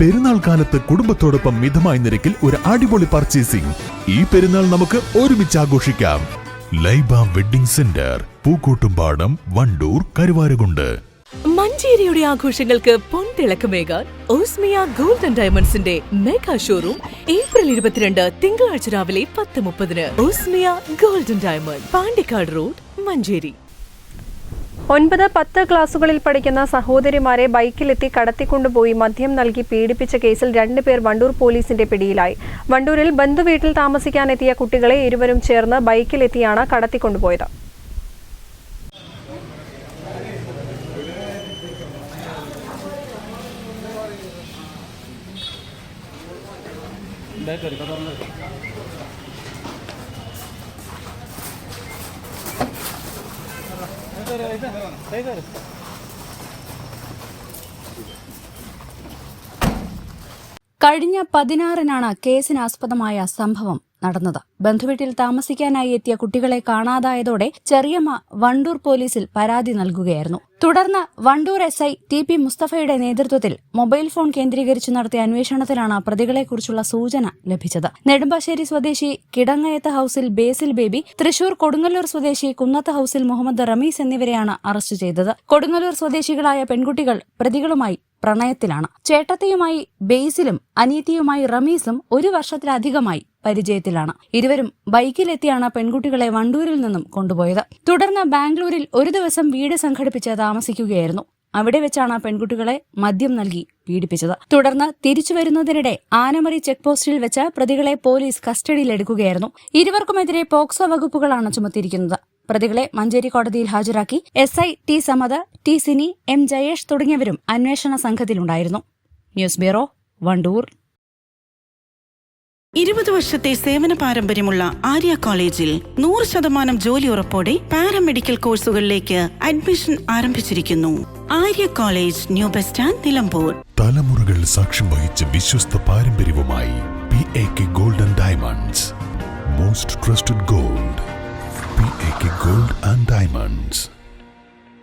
പെരുന്നാൾ കാലത്ത് കുടുംബത്തോടൊപ്പം മിതമായ നിരക്കിൽ ഒരു അടിപൊളി പർച്ചേസിംഗ് ഈ പെരുന്നാൾ നമുക്ക് ഒരുമിച്ച് ആഘോഷിക്കാം. Laiba wedding centre Pookkottumpadam Wandoor Karuvarakundu. മഞ്ചേരിയുടെ ആഘോഷങ്ങൾക്ക് പൊൻതിളക്കമേകാൻ ഓസ്മിയ ഗോൾഡൻ ഡയമണ്ട്സിന്റെ മെഗാ ഷോറൂം ഏപ്രിൽ ഇരുപത്തിരണ്ട് തിങ്കളാഴ്ച രാവിലെ പത്ത് മുപ്പതിന്. Osmia golden diamond Pandikkad road Manjeri. ഒൻപത് പത്ത് ക്ലാസുകളിൽ പഠിക്കുന്ന സഹോദരിമാരെ ബൈക്കിലെത്തി കടത്തിക്കൊണ്ടുപോയി മദ്യം നൽകി പീഡിപ്പിച്ച കേസിൽ രണ്ടുപേർ വണ്ടൂർ പോലീസിന്റെ പിടിയിലായി. വണ്ടൂരിൽ ബന്ധുവീട്ടിൽ താമസിക്കാനെത്തിയ കുട്ടികളെ ഇരുവരും ചേർന്ന് ബൈക്കിലെത്തിയാണ് കടത്തിക്കൊണ്ടുപോയത്. Taygar, Taygar. കഴിഞ്ഞ പതിനാറിനാണ് കേസിനാസ്പദമായ സംഭവം നടന്നത്. ബന്ധുവീട്ടിൽ താമസിക്കാനായി എത്തിയ കുട്ടികളെ കാണാതായതോടെ ചെറിയമ്മ വണ്ടൂർ പോലീസിൽ പരാതി നൽകുകയായിരുന്നു. തുടർന്ന് Wandoor S I T P മുസ്തഫയുടെ നേതൃത്വത്തിൽ മൊബൈൽ ഫോൺ കേന്ദ്രീകരിച്ച് നടത്തിയ അന്വേഷണത്തിലാണ് പ്രതികളെക്കുറിച്ചുള്ള സൂചന ലഭിച്ചത്. നെടുമ്പാശ്ശേരി സ്വദേശി കിടങ്ങയത്ത് ഹൌസിൽ ബേസിൽ ബേബി തൃശൂർ കൊടുങ്ങല്ലൂർ സ്വദേശി കുന്നത്ത് ഹൌസിൽ മുഹമ്മദ് റമീസ് എന്നിവരെയാണ് അറസ്റ്റ് ചെയ്തത്. കൊടുങ്ങല്ലൂർ സ്വദേശികളായ പെൺകുട്ടികൾ പ്രതികളുമായി പ്രണയത്തിലാണ്. ചേട്ടത്തിയുമായി ബേസിലും അനീതിയുമായി റമീസും ഒരു വർഷത്തിലധികമായി പരിചയത്തിലാണ്. ഇരുവരും ബൈക്കിലെത്തിയാണ് പെൺകുട്ടികളെ വണ്ടൂരിൽ നിന്നും കൊണ്ടുപോയത്. തുടർന്ന് ബാംഗ്ലൂരിൽ ഒരു ദിവസം വീട് സംഘടിപ്പിച്ച് താമസിക്കുകയായിരുന്നു. അവിടെ വെച്ചാണ് പെൺകുട്ടികളെ മദ്യം നൽകി പീഡിപ്പിച്ചത്. തുടർന്ന് തിരിച്ചു വരുന്നതിനിടെ ആനമറി ചെക്ക് പോസ്റ്റിൽ വെച്ച് പ്രതികളെ പോലീസ് കസ്റ്റഡിയിലെടുക്കുകയായിരുന്നു. ഇരുവർക്കുമെതിരെ പോക്സോ വകുപ്പുകളാണ് ചുമത്തിയിരിക്കുന്നത്. പ്രതികളെ മഞ്ചേരി കോടതിയിൽ ഹാജരാക്കി S I T Samad T Sini M Jayesh തുടങ്ങിയവരും അന്വേഷണ സംഘത്തിലുണ്ടായിരുന്നു. News bureau Wandoor. ഇരുപത് വർഷത്തെ സേവന പാരമ്പര്യമുള്ള ആര്യ കോളേജിൽ നൂറ് ശതമാനം ജോലി ഉറപ്പോടെ പാരാമെഡിക്കൽ കോഴ്സുകളിലേക്ക് അഡ്മിഷൻ ആരംഭിച്ചിരിക്കുന്നു. Arya college new bus stand Nilambur. തലമുറകൾ സാക്ഷ്യം വഹിച്ച വിശ്വസ്ത പാരമ്പര്യവുമായി P A K golden diamonds most trusted gold P A K gold and diamonds